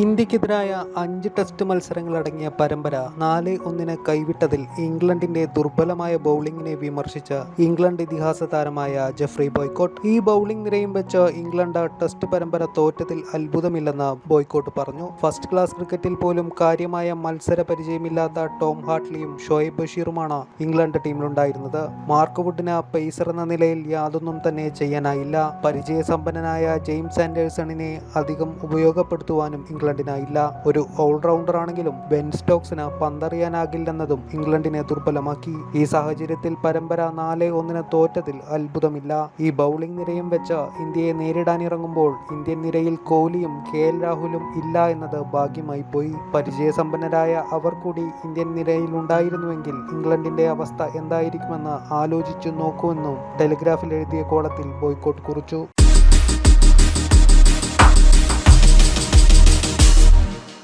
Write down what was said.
ഇന്ത്യക്കെതിരായ അഞ്ച് ടെസ്റ്റ് മത്സരങ്ങളടങ്ങിയ പരമ്പര നാല് ഒന്നിന് കൈവിട്ടതിൽ ഇംഗ്ലണ്ടിന്റെ ദുർബലമായ ബൗളിംഗിനെ വിമർശിച്ച ഇംഗ്ലണ്ട് ഇതിഹാസ താരമായ ജെഫ്രി ബോയ്ക്കോട്ട്. ഈ ബൗളിംഗ് നിരയും വെച്ച് ഇംഗ്ലണ്ട് ടെസ്റ്റ് പരമ്പര തോറ്റതിൽ അത്ഭുതമില്ലെന്ന് ബോയ്ക്കോട്ട് പറഞ്ഞു. ഫസ്റ്റ് ക്ലാസ് ക്രിക്കറ്റിൽ പോലും കാര്യമായ മത്സര പരിചയമില്ലാത്ത ടോം ഹാട്ട്ലിയും ഷോയബ് ബഷീറുമാണ് ഇംഗ്ലണ്ട് ടീമിലുണ്ടായിരുന്നത്. മാർക്ക് വുഡിന് പേസർ എന്ന നിലയിൽ യാതൊന്നും തന്നെ ചെയ്യാനായില്ല. പരിചയസമ്പന്നനായ ജെയിംസ് ആൻഡേഴ്സണിനെ അധികം ഉപയോഗപ്പെടുത്തുവാനും ഇംഗ്ലണ്ടിനായില്ല. ഒരു ഓൾറൗണ്ടർ ആണെങ്കിലും ബെൻ സ്റ്റോക്സിന് പന്തറിയാനാകില്ലെന്നതും ഇംഗ്ലണ്ടിനെ ദുർബലമാക്കി. ഈ സാഹചര്യത്തിൽ പരമ്പര നാല് ഒന്നിന് തോറ്റതിൽ അത്ഭുതമില്ല. ഈ ബൗളിംഗ് നിരയും വെച്ച് ഇന്ത്യയെ നേരിടാനിറങ്ങുമ്പോൾ ഇന്ത്യൻ നിരയിൽ കോഹ്ലിയും കെ എൽ രാഹുലും ഇല്ല എന്നത് ഭാഗ്യമായി പോയി. പരിചയസമ്പന്നരായ അവർ കൂടി ഇന്ത്യൻ നിരയിൽ ഉണ്ടായിരുന്നുവെങ്കിൽ ഇംഗ്ലണ്ടിന്റെ അവസ്ഥ എന്തായിരിക്കുമെന്ന് ആലോചിച്ചു നോക്കുമെന്നും ടെലിഗ്രാഫിൽ എഴുതിയ കോളത്തിൽ ബോയ്ക്കോട്ട് കുറിച്ചു.